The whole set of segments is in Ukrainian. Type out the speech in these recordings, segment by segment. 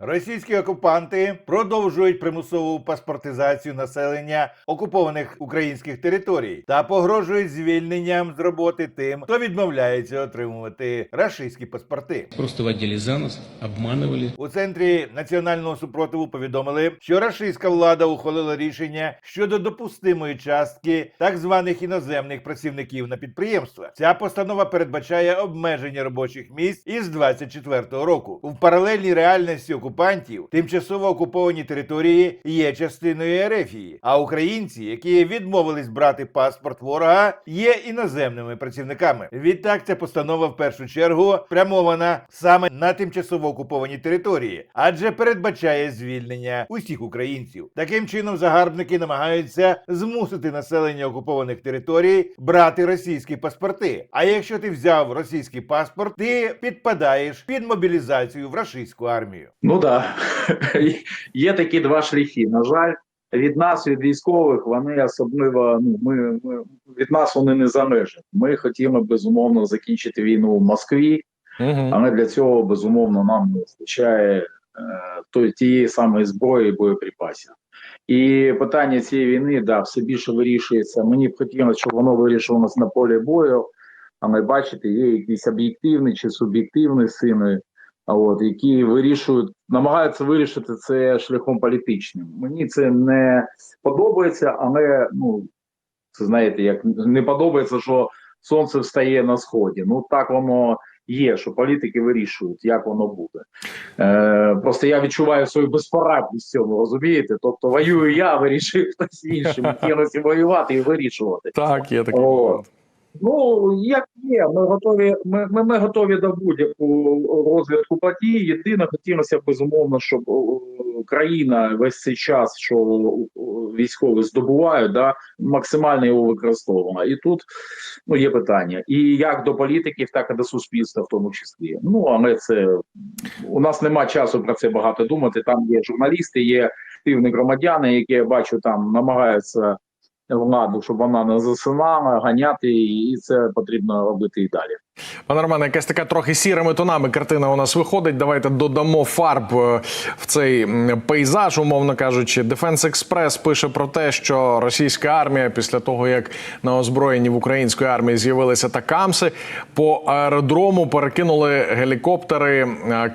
Російські окупанти продовжують примусову паспортизацію населення окупованих українських територій та погрожують звільненням з роботи тим, хто відмовляється отримувати рашистські паспорти. Просто водили за нос, обманывали. У центрі національного супротиву повідомили, що рашистська влада ухвалила рішення щодо допустимої частки так званих іноземних працівників на підприємства. Ця постанова передбачає обмеження робочих місць із 24-го року. У паралельній реальності окупантів тимчасово окуповані території є частиною Ерефії, а українці, які відмовились брати паспорт ворога, є іноземними працівниками. Відтак, ця постанова в першу чергу спрямована саме на тимчасово окуповані території, адже передбачає звільнення усіх українців. Таким чином, загарбники намагаються змусити населення окупованих територій брати російські паспорти. А якщо ти взяв російський паспорт, ти підпадаєш під мобілізацію в рашистську армію. Ну да. є такі два шляхи. На жаль, від нас, від військових, вони особливо. Ну ми, ми від нас вони не за межі. Ми хотіли безумовно закінчити війну в Москві, Угу. але для цього безумовно нам не вистачає е, тієї самої зброї і боєприпасів. І питання цієї війни да, все більше вирішується. Мені б хотілося, щоб воно вирішувалося на полі бою. Але бачите, є якісь об'єктивні чи суб'єктивні сини, а от які вирішують, намагаються вирішити це шляхом політичним. Мені це не подобається, але ну це знаєте, як не подобається, що сонце встає на сході. Ну так воно є, що політики вирішують, як воно буде. Е, просто я відчуваю свою безпорадність в цьому, розумієте? Тобто воюю я, вирішує хтось інший. Хотілося воювати і вирішувати. Так, є О. момент. Ну як є, ми готові. Ми, ми, ми готові до будь-якого розвитку подій. Єдине, хотілося безумовно, щоб країна весь цей час, що військові здобувають, да, максимально його використовувала. І тут ну є питання, і як до політиків, так і до суспільства, в тому числі. Ну але це у нас нема часу про це багато думати. Там є журналісти, є активні громадяни, які я бачу там намагаються владу, щоб вона не засинала, ганяти і це потрібно робити і далі. Пане Романе, якась така трохи сірими тонами картина у нас виходить. Давайте додамо фарб е, в цей пейзаж, умовно кажучи. Дефенс Експрес пише про те, що російська армія, після того як на озброєнні в української армії з'явилися такамси, по аеродрому перекинули гелікоптери е,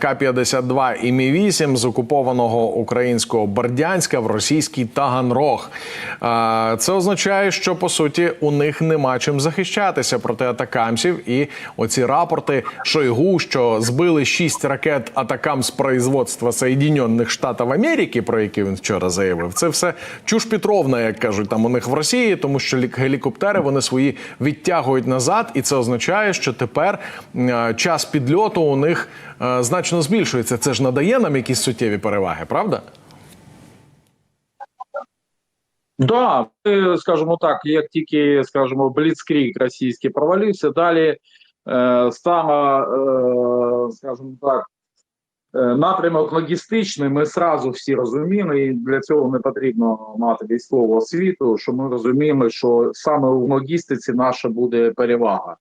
К-52 і Мі-8 з окупованого українського Бердянська в російський Таганрог. Е, Це означає, що по суті у них нема чим захищатися проти атакамсів. І оці рапорти Шойгу, що збили шість ракет атакам з производства Соєдінених Штатів Америки, про які він вчора заявив. Це все чуш Петровна, як кажуть там у них в Росії, тому що лік- гелікоптери вони свої відтягують назад, і це означає, що тепер е, час підльоту у них е, значно збільшується. Це ж надає нам якісь суттєві переваги, правда? Да, ми, скажімо так, як тільки, скажімо, бліцкрік російський провалився, далі е, стало, е, скажімо так, е, напрямок логістичний, ми сразу всі розуміли, і для цього не потрібно мати військову освіту, що ми розуміємо, що саме у логістиці наша буде перевага.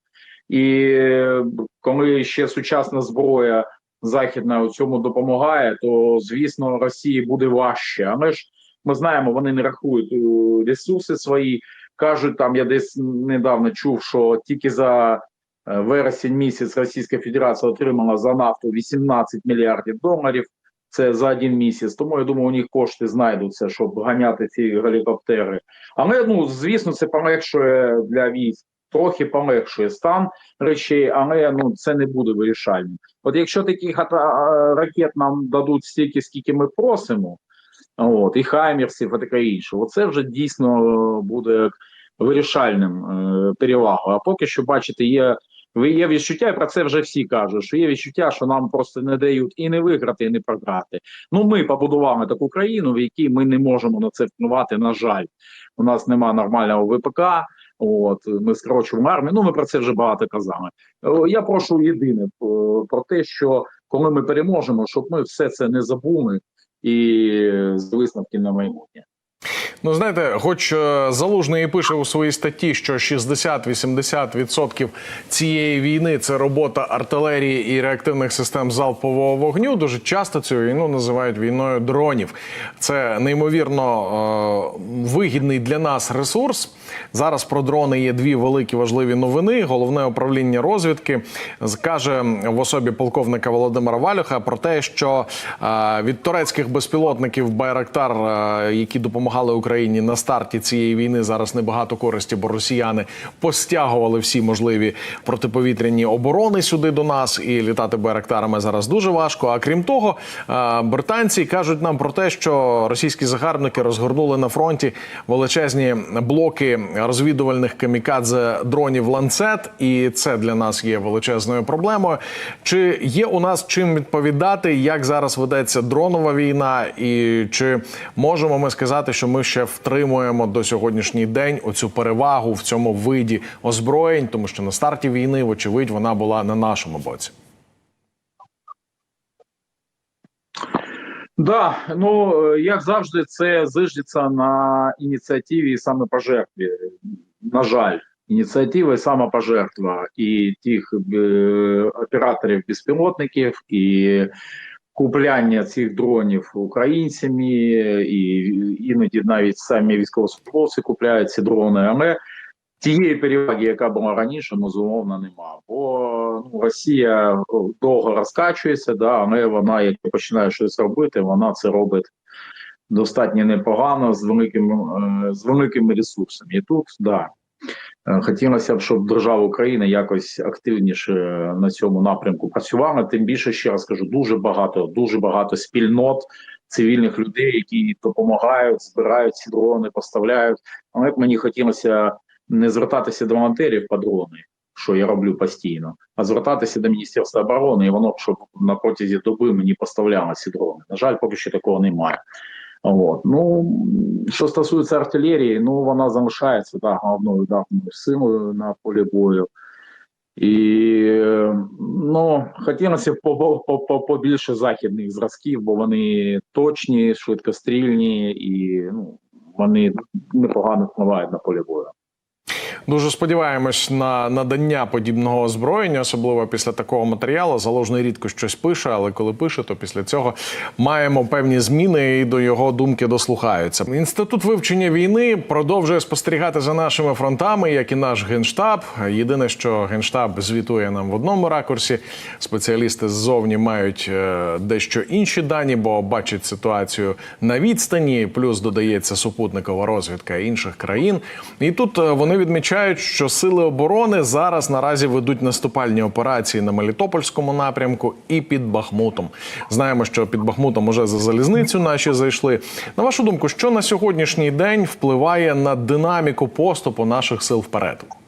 І коли ще сучасна зброя західна у цьому допомагає, то звісно Росії буде важче. Але ж ми знаємо, вони не рахують ресурси свої. кажуть, там я десь недавно чув, що тільки за вересень місяць Російська Федерація отримала за нафту 18 мільярдів доларів. Це за один місяць. Тому я думаю, у них кошти знайдуться, щоб ганяти ці гелікоптери. Але ну звісно, це полегшує для військ. Трохи полегшує стан речей, але ну це не буде вирішальним. От якщо таких ракет нам дадуть стільки, скільки ми просимо, от і хаймерсів, і таке інше, оце вже дійсно буде вирішальним е, перевагою. А поки що, бачите, є є відчуття, і про це вже всі кажуть, що є відчуття, що нам просто не дають і не виграти, і не програти. Ну ми побудували таку країну, в якій ми не можемо на це впливати. На жаль, у нас немає нормального ВПК. От ми скорочуємо армію. Ну ми про це вже багато казали. Е, Я прошу єдине е, про те, що коли ми переможемо, щоб ми все це не забули і з висновки на майбутнє. Ну, знаєте, хоч е, залужний і пише у своїй статті, що 60-80% цієї війни це робота артилерії і реактивних систем залпового вогню. Дуже часто цю війну називають війною дронів. Це неймовірно е, вигідний для нас ресурс. Зараз про дрони є дві великі важливі новини. Головне управління розвідки каже в особі полковника Володимира Валюха про те, що е, від турецьких безпілотників Байрактар, які допомагали Україні на старті цієї війни, зараз небагато користі, бо росіяни постягували всі можливі протиповітряні оборони сюди до нас, і літати Байрактарами зараз дуже важко. А крім того, е, британці кажуть нам про те, що російські загарбники розгорнули на фронті величезні блоки розвідувальних камікадзе дронів ланцет, і це для нас є величезною проблемою. Чи є у нас чим відповідати, як зараз ведеться дронова війна, і чи можемо ми сказати, що ми ще втримуємо до сьогоднішній день оцю перевагу в цьому виді озброєнь, тому що на старті війни, вочевидь, вона була на нашому боці. Да, ну е, як завжди, це зиждеться на ініціативі і самопожертві. На жаль, ініціатива і самопожертва і тих е, операторів безпілотників, і купляння цих дронів українцями, і іноді навіть самі військовослужбовці купляють ці дрони. Але тієї переваги, яка була раніше, ну зумовно нема. Бо ну, Росія довго розкачується, да, але вона, як починає щось робити, вона це робить достатньо непогано з великими, е, з великими ресурсами. І тут да. Е, Хотілося б, щоб держава України якось активніше на цьому напрямку працювала. Тим більше ще раз кажу, дуже багато, дуже багато спільнот цивільних людей, які допомагають, збирають ці дрони, поставляють. Але б мені хотілося не звертатися до волонтерів по дрони, що я роблю постійно, а звертатися до Міністерства оборони, і воно б щоб на протязі доби мені поставляло ці дрони. На жаль, поки що такого немає. От. Ну, що стосується артилерії, ну вона залишається да, головною ударною силою на полі бою. І ну, хотілося б по- по- по- побільше західних зразків, бо вони точні, швидкострільні і ну, вони непогано впливають на полі бою. Дуже сподіваємось на надання подібного озброєння, особливо після такого матеріалу. Залужний рідко щось пише, але коли пише, то після цього маємо певні зміни і до його думки дослухаються. Інститут вивчення війни продовжує спостерігати за нашими фронтами, як і наш генштаб. Єдине, що генштаб звітує нам в одному ракурсі. Спеціалісти ззовні мають е, дещо інші дані, бо бачать ситуацію на відстані. Плюс додається супутникова розвідка інших країн. І тут е, вони відмічають, що сили оборони зараз наразі ведуть наступальні операції на Мелітопольському напрямку і під Бахмутом. Знаємо, що під Бахмутом уже за залізницю наші зайшли. На вашу думку, що на сьогоднішній день впливає на динаміку поступу наших сил вперед?